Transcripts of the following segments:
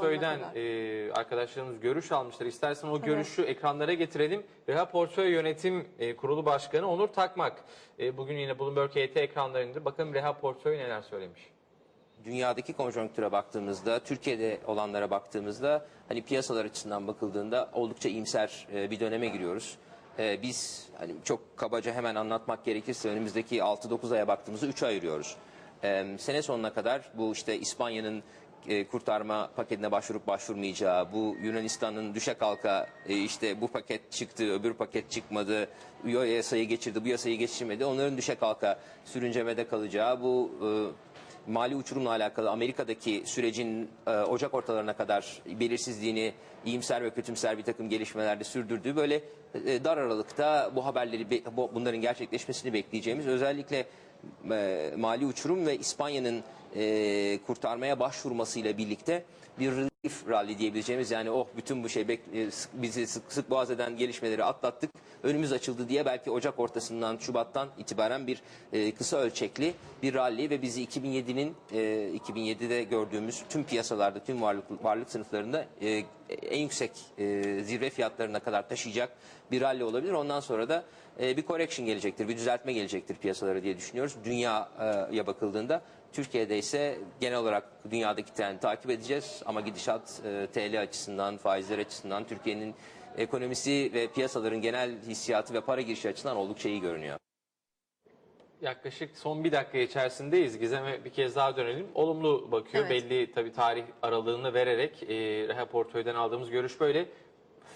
Portföyden e, arkadaşlarımız görüş almışlar. İstersen o görüşü ekranlara getirelim. Reha Portföy Yönetim e, Kurulu Başkanı Onur Takmak. E, bugün yine Bloomberg HT ekranlarında. Bakalım Reha Portföy neler söylemiş. dünyadaki konjonktüre baktığımızda, Türkiye'de olanlara baktığımızda hani piyasalar açısından bakıldığında oldukça iyimser e, bir döneme giriyoruz. E, Biz hani çok kabaca hemen anlatmak gerekirse önümüzdeki 6-9 aya baktığımızda 3'e ayırıyoruz. E, Sene sonuna kadar bu işte İspanya'nın e, kurtarma paketine başvurup başvurmayacağı, bu Yunanistan'ın düşe kalka e, işte bu paket çıktı, öbür paket çıkmadı, bu yasayı geçirdi, bu yasayı geçirmedi, onların düşe kalka sürüncemede kalacağı, bu e, mali uçurumla alakalı Amerika'daki sürecin Ocak ortalarına kadar belirsizliğini iyimser ve kötümser bir takım gelişmelerde sürdürdüğü böyle dar aralıkta bu haberleri be- bu- bunların gerçekleşmesini bekleyeceğimiz özellikle e, mali uçurum ve İspanya'nın e, kurtarmaya başvurmasıyla birlikte bir relief rally diyebileceğimiz yani oh bütün bu şey e, bizi sık, sık boğaz eden gelişmeleri atlattık önümüz açıldı diye belki Ocak ortasından Şubat'tan itibaren bir e, kısa ölçekli bir rally ve bizi 2007'nin e, 2007'de gördüğümüz tüm piyasalarda tüm varlık varlık sınıflarında e, en yüksek e, zirve fiyatlarına kadar taşıyacak bir rally olabilir. Ondan sonra da e, bir correction gelecektir, bir düzeltme gelecektir piyasalara diye düşünüyoruz. Dünyaya bakıldığında Türkiye'de ise genel olarak dünyadaki trendi takip edeceğiz ama gidişat e, TL açısından, faizler açısından Türkiye'nin ekonomisi ve piyasaların genel hissiyatı ve para girişi açısından oldukça iyi görünüyor. Yaklaşık son bir dakika içerisindeyiz. Gizem'e bir kez daha dönelim. Olumlu bakıyor. Evet. Belli tabii tarih aralığını vererek e, Reha aldığımız görüş böyle.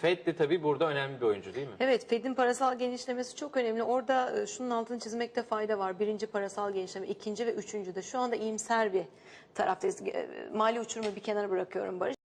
Fed de tabii burada önemli bir oyuncu değil mi? Evet, Fed'in parasal genişlemesi çok önemli. Orada e, şunun altını çizmekte fayda var. Birinci parasal genişleme, ikinci ve üçüncü de. Şu anda iyimser bir taraftayız. E, Mali uçurumu bir kenara bırakıyorum Barış.